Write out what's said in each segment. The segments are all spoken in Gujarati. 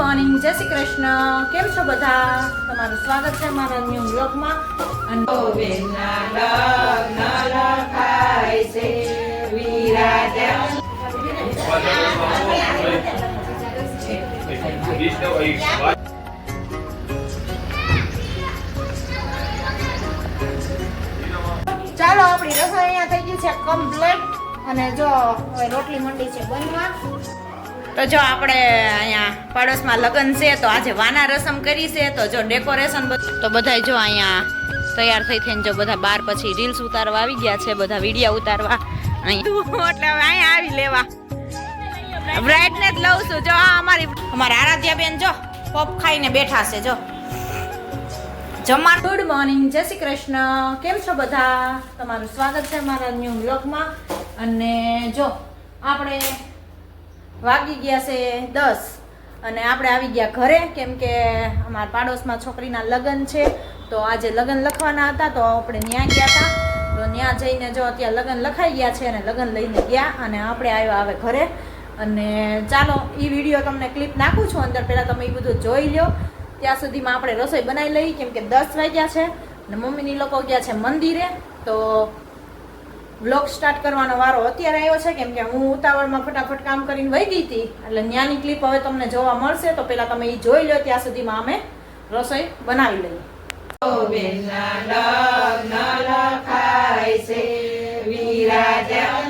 મોર્નિંગ જય શ્રી કૃષ્ણ. કેમ છો બધા? તમારું સ્વાગત છે મારા ન્યૂ બ્લોગમાં ચાલો, આપણી રસોઈ અહીંયા થઈ ગઈ છે કમ્પ્લીટ અને જો રોટલી મંડી છે બનવા. તો જો આપણે અહીંયા પડોશમાં લગ્ન છે તો આજે વાના રસમ કરી છે તો જો ડેકોરેશન તો બધાય જો અહીંયા તૈયાર થઈ થઈને જો બધા બાર પછી રીલ્સ ઉતારવા આવી ગયા છે બધા વિડીયા ઉતારવા. અહીંયા એટલે હવે અહીંયા આવી લેવા. બ્રાઇડને જ લઉં છું. જો આ અમારી અમારા આરાધ્યા બેન જો પોપ ખાઈને બેઠા છે જો. જમા ગુડ મોર્નિંગ જય શ્રી કૃષ્ણ. કેમ છો બધા? તમારું સ્વાગત છે મારા ન્યૂ બ્લોગમાં અને જો આપણે વાગી ગયા છે દસ. અને આપણે આવી ગયા ઘરે, કેમ કે અમારા પાડોશમાં છોકરીના લગ્ન છે. તો આજે લગ્ન લખવાના હતા, તો આપણે ત્યાં ગયા હતા. તો ત્યાં જઈને જો અત્યારે લગ્ન લખાઈ ગયા છે અને લગ્ન લઈને ગયા અને આપણે આવ્યા હવે ઘરે. અને ચાલો એ વીડિયો તમને ક્લિપ નાખું છું, અંદર પહેલાં તમે એ બધું જોઈ લો ત્યાં સુધીમાં આપણે રસોઈ બનાવી લઈ કેમ કે દસ વાગ્યા છે. અને મમ્મીની લોકો ગયા છે મંદિરે. તો વ્લોગ સ્ટાર્ટ કરવાનો વારો અત્યારે આવ્યો છે, કેમ કે હું ઉતાવળમાં ફટાફટ કામ કરીને વહી ગઈ હતી. એટલે ન્યાની ક્લિપ હવે તમને જોવા મળશે, તો પહેલાં તમે એ જોઈ લો, ત્યાં સુધીમાં અમે રસોઈ બનાવી લઈએ. ત્યાંથી લઈ લો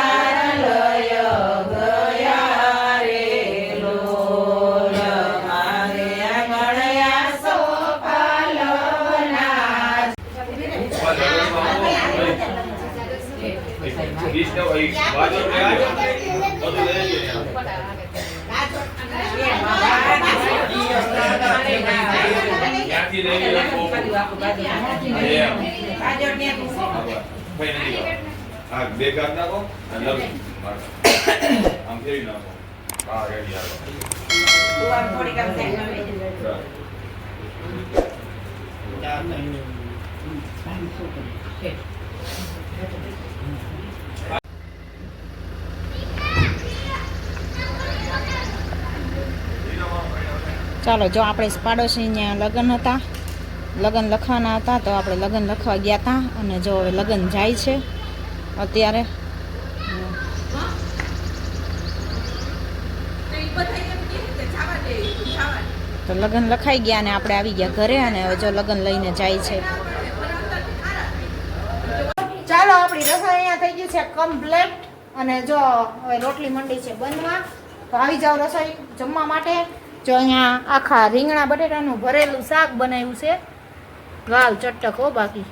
બે કાઢ નાખો આમ ફેરી નાખો હા રેડી આવો બરાબર. ચાલો, જો આપણે પાડોશીને લગ્ન હતા, લગ્ન લખવાના હતા, તો આપણે લગ્ન લખવા ગયા હતા અને જો હવે લગ્ન જાય છે અત્યારે. તો લગ્ન લખાઈ ગયા અને આપણે આવી ગયા ઘરે અને હવે જો લગ્ન લઈને જાય છે. ચાલો, આપણી રસોઈ અહીંયા થઈ ગઈ છે કમ્પ્લેટ અને જો હવે રોટલી મંડી છે બનવા, તો આવી જાઓ રસોઈ જમવા માટે. જો અહીંયા આખા રીંગણા બટેટાનું ભરેલું શાક બનાવ્યું છે. વાવ ચટક હો બાકી.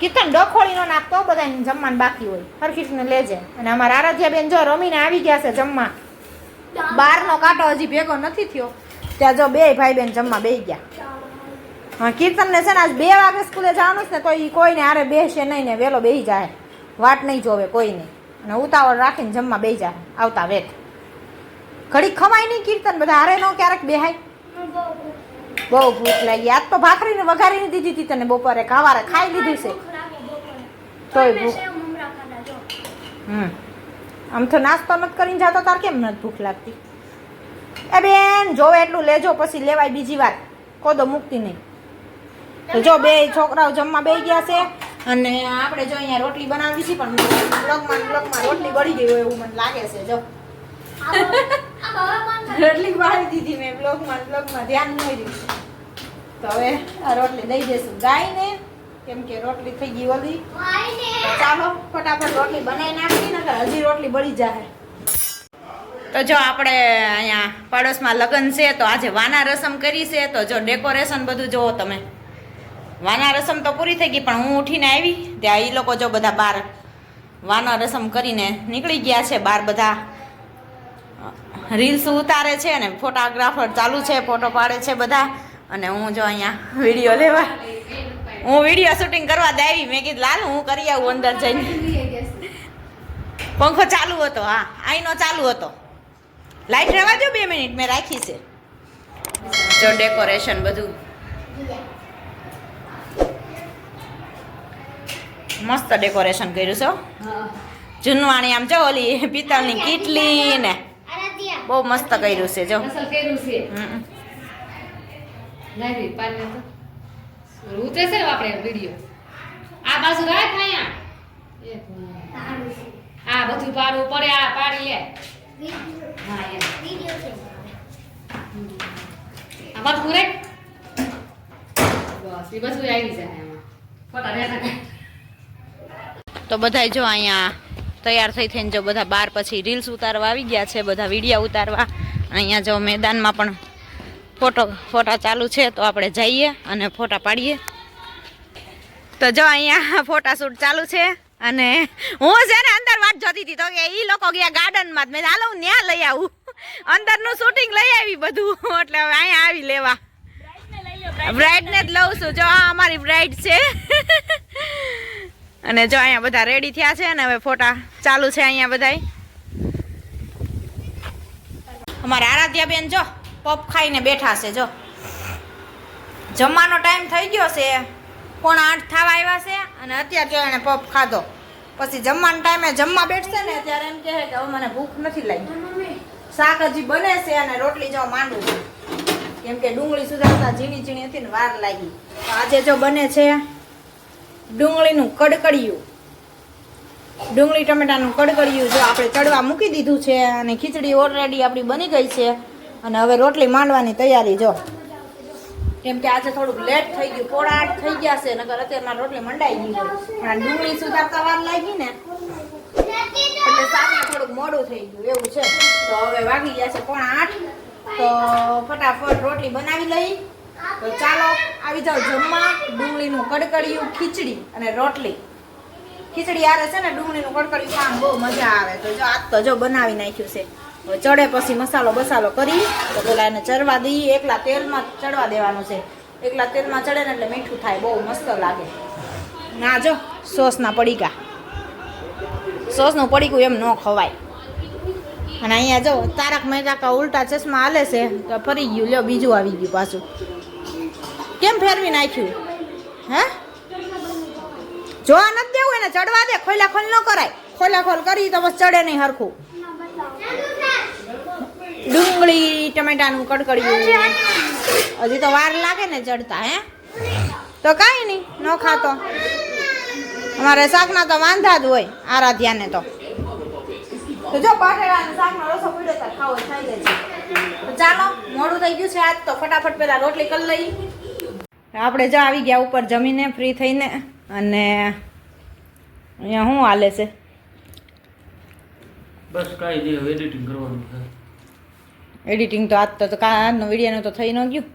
કીર્તન ડખોળીનો નાખતો બધાને જમવાનું બાકી હોય. હરખી લેજે. અને અમારા આરાધ્યા બેન જો રમીને આવી ગયા છે જમવા. બારનો કાંટો હજી ભેગો નથી થયો. ત્યાં જો બે ભાઈ બેન જમવા બેસી ગયા. હા, કીર્તનને છે ને આજ બે વાગે સ્કૂલે જવાનું છે ને, તો એ કોઈને આરે બેસે નહીં ને વહેલો બેસી જાય. વાટ નહીં જોવે કોઈને. અને ઉતાવળ રાખીને જમવા બેસી જાય. આવતા વેત. ઘડી ખવાય નહીં કીર્તન, બધા હારે નો ક્યારેક બેહાય. બહુ ભૂખ લાગી. આજ તો ભાખરીને વઘારીને દીધી હતી તને બપોરે, ખાવારે ખાઈ લીધી છે. તોય ભૂખ. હમ. આમ તો નાસ્તો નથી કરીને જાતો, તાર કેમ નથી ભૂખ લાગતી? એ બેન, જોવે એટલું લેજો, પછી લેવાય બીજી વાર. કોદો મૂકતી નહીં. તો જો બે છોકરાઓ જમવા બેસી ગયા છે, અને આપણે જો અહીંયા રોટલી બનાવી છે, પણ બ્લોગમાં બ્લોગમાં રોટલી બળી ગઈ હોય એવું મને લાગે છે. જો. રોટલી વાળી દીધી મેં બ્લોગમાં બ્લોગમાં ધ્યાન નહીં રહ્યું તો હવે આ રોટલી દઈ દેશું ગાયને, કેમ કે રોટલી થઈ ગઈ ઓલી. ચાલો, ફટાફટ રોટલી બનાવી નાખી, નકર હજી રોટલી બળી જાય તો જો આપણે અહીંયા પાડોશમાં લગ્ન છે, તો આજે વાના રસમ કરી છે. તો જો ડેકોરેશન બધું જુઓ તમે. વાના રસમ તો પૂરી થઈ ગઈ, પણ હું ઉઠીને આવી. ત્યાં એ લોકો જો બધા બાર વાના રસમ કરીને નીકળી ગયા છે, બાર બધા રીલ્સ ઉતારે છે ને ફોટોગ્રાફર ચાલુ છે ફોટો પાડે છે બધા. અને હું જો અહીંયા વીડિયો લેવા હું વીડિયો શૂટિંગ કરવા દાવી મેં કીધું લાલ હું કરી આવું અંદર જઈને. પંખો ચાલુ હતો હા. આઈનો ચાલુ હતો. લાઈટ રહેવા દો બે મિનિટ મેં રાખી છે. જો ડેકોરેશન બધું. મસ્ત ડેકોરેશન કર્યું છે. જૂનવાણી આમ જો ઓલી પિત્તળની કીટલી ને બહુ મસ્ત કર્યું છે જો. કર્યું છે. ઉતરે છે આપણે વીડિયો. આ બાજુ રાખ અહીંયા. આ બધું પાડવું પડે આ પાડી લે. હા આ બધું રે બસ એ બધું આવી જાય એમાં. ફોટા રહેતા તો બધા જો અહીંયા તૈયાર થઈ થઈને જો બધા બાર પછી રીલ્સ ઉતારવા આવી ગયા છે, બધા વિડીયા ઉતારવા. અહીંયા જો મેદાનમાં પણ ફોટો ફોટા ચાલુ છે, તો આપણે જઈએ અને ફોટા પાડીએ. તો જો અહીંયા ફોટાશૂટ ચાલુ છે અને હું છે અંદર વાત જોતી હતી તો કે એ લોકો ગયા ગાર્ડનમાં મેં હાલો, હું ત્યાં લઈ આવું. અંદરનું શૂટિંગ લઈ આવી બધું. એટલે હવે અહીંયા આવી લેવા. બ્રાઇડને જ લઉં છું. જો આ અમારી બ્રાઇડ છે. અને જો અહીંયા બધા રેડી થયા છે અને હવે ફોટા ચાલુ છે અહીંયા બધાય. અમારા આરાધ્યા બેન જો પપ ખાઈને બેઠા છે જો. જમવાનો ટાઈમ થઈ ગયો છે. પોણા આઠ થવા આવ્યા છે અને અત્યારે જો એને પપ ખાધો. પછી જમવાના ટાઈમે જમવા બેઠશે ને ત્યારે એમ કહે કે હવે મને ભૂખ નથી લાગી. શાક હજી બને છે અને રોટલી જો માંડું છું. કેમ કે ડુંગળી સુધારતા ઝીણી ઝીણી હતી ને વાર લાગી. તો આજે જો બને છે ડુંગળીનું કડકડિયું. ડુંગળી ટમેટાનું કડકડિયું જો આપણે ચડવા મૂકી દીધું છે અને ખીચડી ઓલરેડી આપણી બની ગઈ છે. અને હવે રોટલી માંડવાની તૈયારી જો. કેમ કે આજે થોડુંક લેટ થઈ ગયું પોળા આઠ થઈ ગયા છે, નકર અત્યારમાં રોટલી મંડાઈ ગઈ પણ આ ડુંગળી સુધારતા વાર લાગી ને. એટલે શાકને થોડુંક મોડું થઈ ગયું, એવું છે. તો હવે વાગી ગયા છે પોણા આઠ. તો ફટાફટ રોટલી બનાવી લઈ. તો ચાલો આવી જાઓ જમવા, ડુંગળીનું કડકડિયું ખીચડી અને રોટલી. ખીચડી આરે છે ને, ડુંગળીનું કડકડિયું આમ બહુ મજા આવે. તો જો આજ તો જો બનાવી નાખ્યું છે. ચડે પછી મસાલો બસાલો કરી, તો પેલા એને ચડવા દઈએ. એકલા તેલમાં ચડવા દેવાનું છે. એકલા તેલમાં ચડે ને એટલે મીઠું થાય, બહુ મસ્ત લાગે. ના જો, સોસના પડીકા. સોસનું પડીકું એમ ન ખવાય. અને અહીંયા જો તારક મહેતા કા ઉલટા ચશ્મા હાલે છે, તો ફરી ગયું. લ્યો, બીજું આવી ગયું પાછું. કેમ ફેરવી નાખ્યું? હે? જોવા નથી દેવું એને, ચડવા દે ખોલા ખોલ ન કરાય. ખોલા ખોલ કરી તો બસ ચડે નહીં હરખું. ડુંગળી, ટમેટાનું કડકડિયું. હજી તો વાર લાગે ને ચડતા, હે? તો કાંઈ નહીં, ન ખાતો. અમારે શાકના તો વાંધા જ હોય, આરાધ્યાને તો. જો પાટેલા શાકનો રસો પીડ્યો તો ખાવો થઈ જાય છે ચાલો, મોડું થઈ ગયું છે આજ તો. ફટાફટ પેલા રોટલી કરી લઈ. આપણે જો આવી ગયા ઉપર જમીને ફ્રી થઈને અને અહીંયા શું હાલે છે? બસ કાંઈ નહીં હવે એડિટિંગ કરવાનું છે. એડિટિંગ તો આજ તો કાં કા આજનો વિડીયોનું તો થઈ ન ગયું.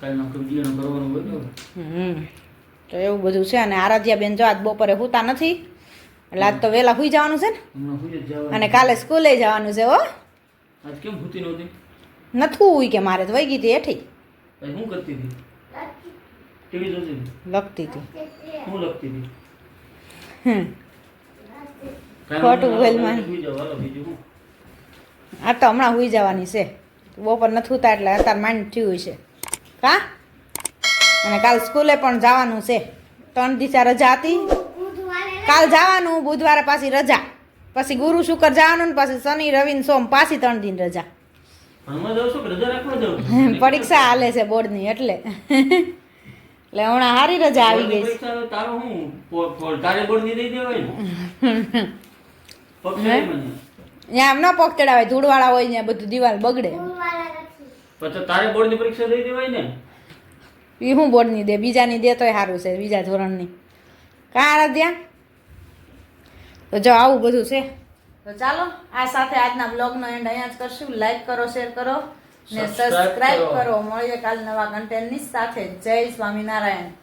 કાલનો વિડીયોનું કરવાનું હોય હમ. તો એવું બધું છે અને આરાધ્યા બેન જો આજ બપોરે હુતા નથી એટલે આજ તો વહેલા હુઈ જવાનું છે ને. અને કાલે સ્કૂલે જવાનું છે હો. આજ કેમ ભૂતી નહોતી? નથું કે મારે તો વહી ગઈ હતી હેઠી. શું કરતી હતી? ટીવી જોતી હતી? લખતી હતી. શું લખતી હતી? ખોટું આ તો હમણાં હુઈ જવાની છે. બપોર નથી ઉતા એટલે અત્યારે માઇન્ડ થયું છે. કા? અને કાલ સ્કૂલે પણ જવાનું છે. ત્રણ દિશા રજા હતી. કાલ જવાનું બુધવારે પાછી રજા. પછી ગુરુ શુક્ર જવાનું ને પછી શનિ રવિ સોમ પાછી ત્રણ દિન રજા? પરીક્ષા હાલે છે બોર્ડની એટલે. એટલે હમણાં સારી રજા આવી ગઈ. તારો હું? તારે બોર્ડની દઈ દેવાય ને? આમ ન પગ ચડાવે ધૂળવાળા હોય ત્યાં બધું દિવાલ બગડે. પછી તારે બોર્ડની પરીક્ષા દઈ દેવાય ને? એ હું બોર્ડની દે બીજાની દે તોય સારું છે બીજા ધોરણની. કાં ત્યાં તો જો આવું બધું છે. તો ચાલો આ સાથે આજના બ્લોગનો એન્ડ અહીંયા જ કરશું. લાઈક કરો શેર કરો. ને સબસ્ક્રાઇબ કરો. મળીએ કાલ નવા કન્ટેન્ટની સાથે. જય સ્વામિનારાયણ.